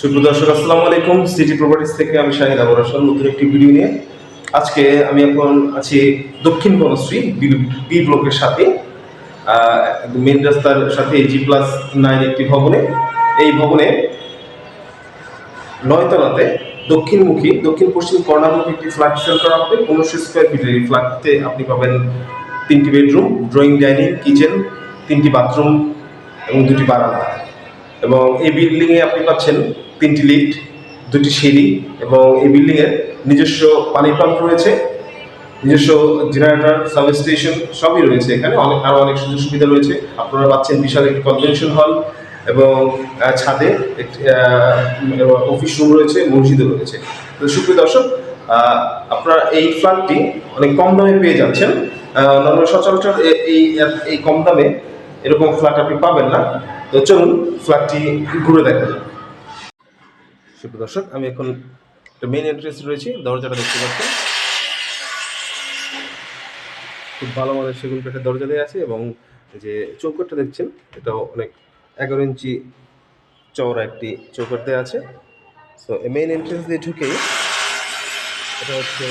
সুপ্রিয় দর্শক, আসসালামু আলাইকুম। সিটি প্রপার্টিস থেকে আমি শাহিদ আবর হাসান নতুন একটি ভিডিও নিয়ে। আজকে আমি এখন আছি দক্ষিণ বনশ্রী, বি- ব্লকের সাথে মেন রাস্তার সাথে জি প্লাস নাইন একটি ভবনে। এই ভবনে নয়তলাতে দক্ষিণমুখী, দক্ষিণ পশ্চিম কর্নারমুখী একটি ফ্ল্যাট সেল করা হবে। পনেরোশো স্কোয়ার ফিটের এই ফ্ল্যাটতে আপনি পাবেন তিনটি বেডরুম ড্রয়িং ডাইনিং কিচেন তিনটি বাথরুম এবং দুটি বারান্দা। এবং এই বিল্ডিংয়ে আপনি পাচ্ছেন তিনটি লিফট দুটি সিঁড়ি এবং এই বিল্ডিংয়ের নিজস্ব পানি পাম্প রয়েছে, নিজস্ব জেনারেটর সাব স্টেশন সবই রয়েছে এখানে। অনেক আরও অনেক সুযোগ সুবিধা রয়েছে। আপনারা পাচ্ছেন বিশাল একটি কনভেনশন হল এবং ছাদে একটি অফিস রুম রয়েছে, মসজিদও রয়েছে। তো সুপ্রিয় দর্শক আপনারা এই ফ্ল্যাটটি অনেক কম দামে পেয়ে যাচ্ছেন। নর্মাল সচরাচর এই এই কম দামে এরকম ফ্ল্যাট আপনি পাবেন না। তো চলুন ফ্ল্যাটটি ঘুরে দেখা যাক। সুপ্রিয় দর্শক, আমি এখন মেইন এন্ট্রেন্স রয়েছি। দরজাটা দেখতে পাচ্ছি খুব ভালো মানের সেগুন কাঠের দরজা দেওয়া আছে এবং যে চৌকটটা দেখছেন, এটাও অনেক এগারো ইঞ্চি চওড়া একটি চৌকট দেওয়া আছে। সো মেইন এন্ট্রেন্স দিয়ে ঢুকেই এটা হচ্ছে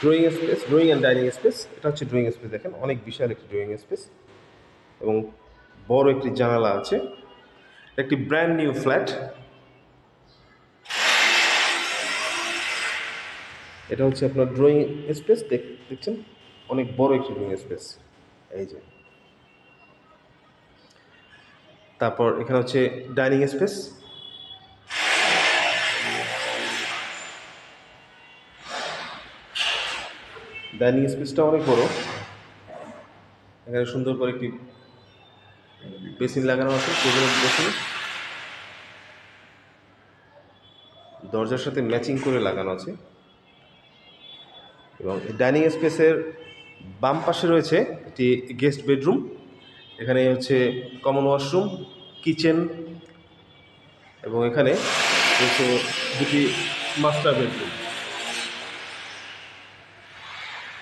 drawing space drawing and dining space এটা হচ্ছে ড্রয়িং স্পেস দেখেন, অনেক বিশাল একটি ড্রয়িং স্পেস এবং বড় একটি জানালা আছে। একটি ব্র্যান্ড নিউ ফ্ল্যাট এটা হচ্ছে আপনার ড্রয়িং স্পেস দেখছেন? অনেক বড় একটি ড্রয়িং স্পেস এই যে। তারপর এখানে হচ্ছে ডাইনিং স্পেস ডাইনিং স্পেসটা অনেক বড়। এখানে সুন্দর করে একটি বেসিন লাগানো আছে টেবিলের বেসিন দরজার সাথে ম্যাচিং করে লাগানো আছে। এবং ডাইনিং স্পেসের বাম পাশে রয়েছে একটি গেস্ট বেডরুম। এখানে হচ্ছে কমন ওয়াশরুম, কিচেন এবং এখানে রয়েছে দুটি মাস্টার বেডরুম।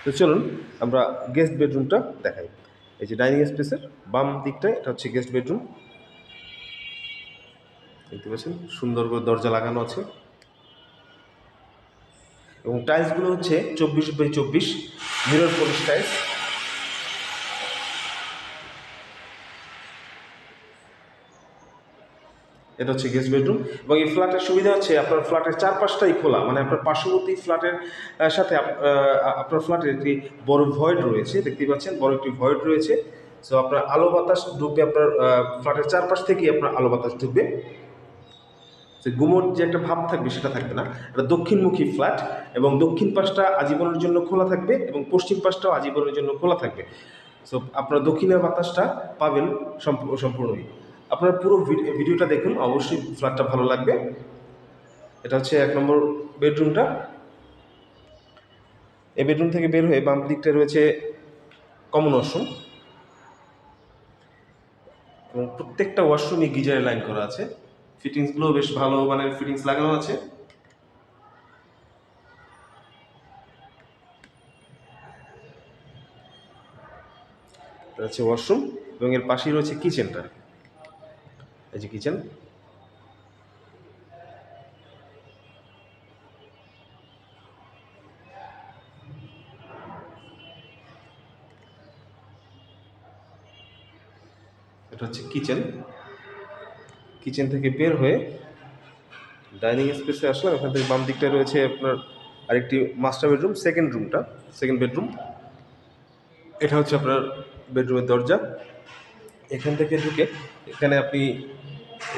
তো চলুন আমরা গেস্ট বেডরুমটা দেখাই। এই যে ডাইনিং স্পেসের বাম দিকটায়, এটা হচ্ছে গেস্ট বেডরুম দেখতে পাচ্ছেন, সুন্দর করে দরজা লাগানো আছে। এবং টাইলসগুলো হচ্ছে চব্বিশ বাই চব্বিশ মিরর পলিশ টাইলস এটা হচ্ছে গেস্ট বেডরুম এবং এই ফ্ল্যাটের সুবিধা হচ্ছে আপনার ফ্ল্যাটের চারপাশটাই খোলা। মানে আপনার পার্শ্ববর্তী ফ্ল্যাটের সাথে আপনার ফ্ল্যাটের একটি বড় ভয়েড রয়েছে, দেখতেই পাচ্ছেন, বড় একটি ভয়েড রয়েছে। সো আপনার আলো বাতাস ঢুকবে আপনার ফ্ল্যাটের চারপাশ থেকেই আপনার আলো বাতাস ঢুকবে। যে গুমোট যে একটা ভাব থাকবে সেটা থাকবে না। এটা দক্ষিণমুখী ফ্ল্যাট এবং দক্ষিণ পাশটা আজীবনের জন্য খোলা থাকবে এবং পশ্চিম পাশটাও আজীবনের জন্য খোলা থাকবে। সো আপনার দক্ষিণের বাতাসটা পাবেন সম্পূর্ণই। আপনার পুরো ভিড- ভিডিওটা দেখুন, অবশ্যই ফ্ল্যাটটা ভালো লাগবে। এটা হচ্ছে এক নম্বর বেডরুমটা। এই বেডরুম থেকে বের হয়ে বাম দিকটা রয়েছে কমন ওয়াশরুম। এবং প্রত্যেকটা ওয়াশরুমই গিজারে লাইন করা আছে। ফিটিংসগুলো বেশ ভালো মানে ফিটিংস লাগানো আছে। এটা হচ্ছে ওয়াশরুম এবং এর পাশেই রয়েছে কিচেনটা। যে কিচেন এটা হচ্ছে কিচেন কিচেন থেকে বের হয়ে ডাইনিং স্পেসে আসলাম। এখান থেকে বাম দিকটা রয়েছে আপনার আরেকটি মাস্টার বেডরুম সেকেন্ড রুমটা সেকেন্ড বেডরুম এটা হচ্ছে আপনার বেডরুমের দরজা। এখান থেকে ঢুকে এখানে আপনি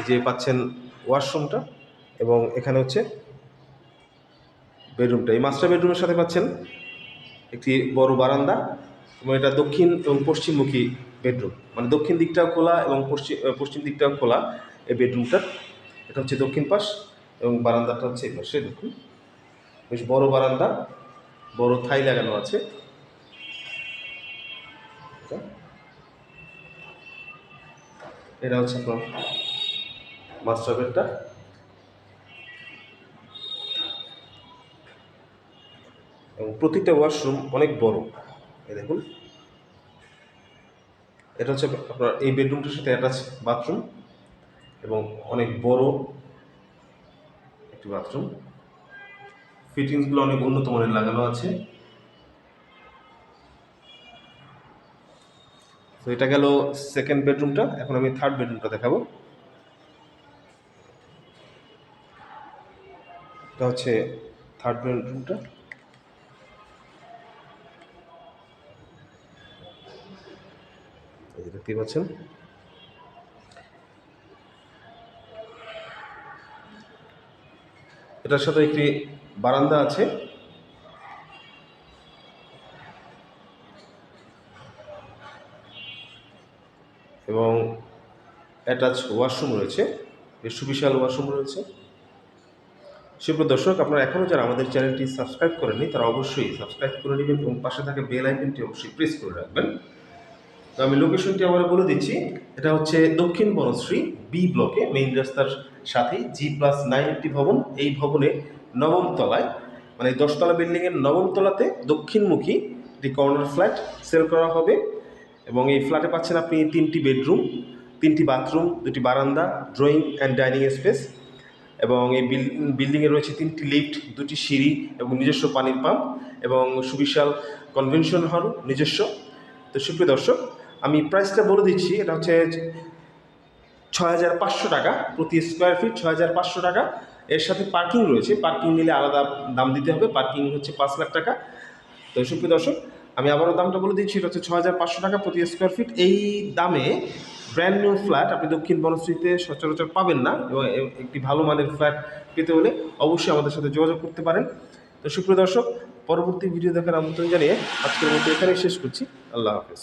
যে পাচ্ছেন ওয়াশরুমটা এবং এখানে হচ্ছে বেডরুমটা। এই মাস্টার বেডরুমের সাথে পাচ্ছেন একটি বড় বারান্দা এবং এটা দক্ষিণ এবং পশ্চিমমুখী বেডরুম। মানে দক্ষিণ দিকটাও খোলা এবং পশ্চিম পশ্চিম দিকটাও খোলা এই বেডরুমটার। এটা হচ্ছে দক্ষিণ পাশ এবং বারান্দাটা হচ্ছে এই পাশে, দেখুন। বেশ বড় বারান্দা, বড় থাই লাগানো আছে। এটা। এটা হচ্ছে আপনার মাস্টার বেডটা এবং প্রতিটা ওয়াশরুম অনেক বড়। এই দেখুন। এটা হচ্ছে আপনার এই বেডরুমটার সাথে অ্যাটাচ বাথরুম এবং অনেক বড় একটি বাথরুম ফিটিংসগুলো অনেক উন্নত মানের লাগানো আছে। তো এটা গেল সেকেন্ড বেডরুমটা এখন আমি থার্ড বেডরুমটা দেখাবো। এটা হচ্ছে থার্ড বেডরুমটা দেখতেই পাচ্ছেন। এটার সাথে একটি বারান্দা আছে। এবং অ্যাটাচ ওয়াশরুম রয়েছে। বেশ সুবিশাল ওয়াশরুম রয়েছে। সুপ্রিয় দর্শক, আপনারা এখনও যারা আমাদের চ্যানেলটি সাবস্ক্রাইব করেননি, তারা অবশ্যই সাবস্ক্রাইব করে নেবেন এবং পাশে থাকা বেল আইকনটি অবশ্যই প্রেস করে রাখবেন। তো আমি লোকেশনটি আবার বলে দিচ্ছি, এটা হচ্ছে দক্ষিণ বনশ্রী বি ব্লকে মেইন রাস্তার সাথেই জি প্লাস নাইন একটি ভবন। এই ভবনে নবম তলায় মানে দশতলা বিল্ডিংয়ের নবম তলাতে দক্ষিণমুখী একটি কর্নার ফ্ল্যাট সেল করা হবে এবং এই ফ্ল্যাটে পাচ্ছেন আপনি তিনটি বেডরুম তিনটি বাথরুম দুটি বারান্দা ড্রয়িং অ্যান্ড ডাইনিং স্পেস এবং এই বিল, বিল্ডিংয়ে রয়েছে তিনটি লিফট, দুটি সিঁড়ি এবং নিজস্ব পানির পাম্প এবং সুবিশাল কনভেনশন হল নিজস্ব। তো সুপ্রিয় দর্শক, আমি প্রাইসটা বলে দিচ্ছি, এটা হচ্ছে ছয় হাজার পাঁচশো টাকা প্রতি স্কোয়ার ফিট ছয় হাজার পাঁচশো টাকা। এর সাথে পার্কিং রয়েছে, পার্কিং নিলে আলাদা দাম দিতে হবে, পার্কিং হচ্ছে পাঁচ লাখ টাকা। তো সুপ্রিয় দর্শক, আমি আবারও দামটা বলে দিচ্ছি, এটা হচ্ছে ছয় হাজার পাঁচশো টাকা প্রতি স্কোয়ার ফিট এই দামে ব্র্যান্ড নিউ ফ্ল্যাট আপনি দক্ষিণ বনশ্রীতে সচরাচর পাবেন না এবং একটি ভালো মানের ফ্ল্যাট পেতে হলে অবশ্যই আমাদের সাথে যোগাযোগ করতে পারেন। তো সুপ্রিয় দর্শক, পরবর্তী ভিডিও দেখার আমন্ত্রণ জানিয়ে আজকের মতো এখানেই শেষ করছি। আল্লাহ হাফেজ।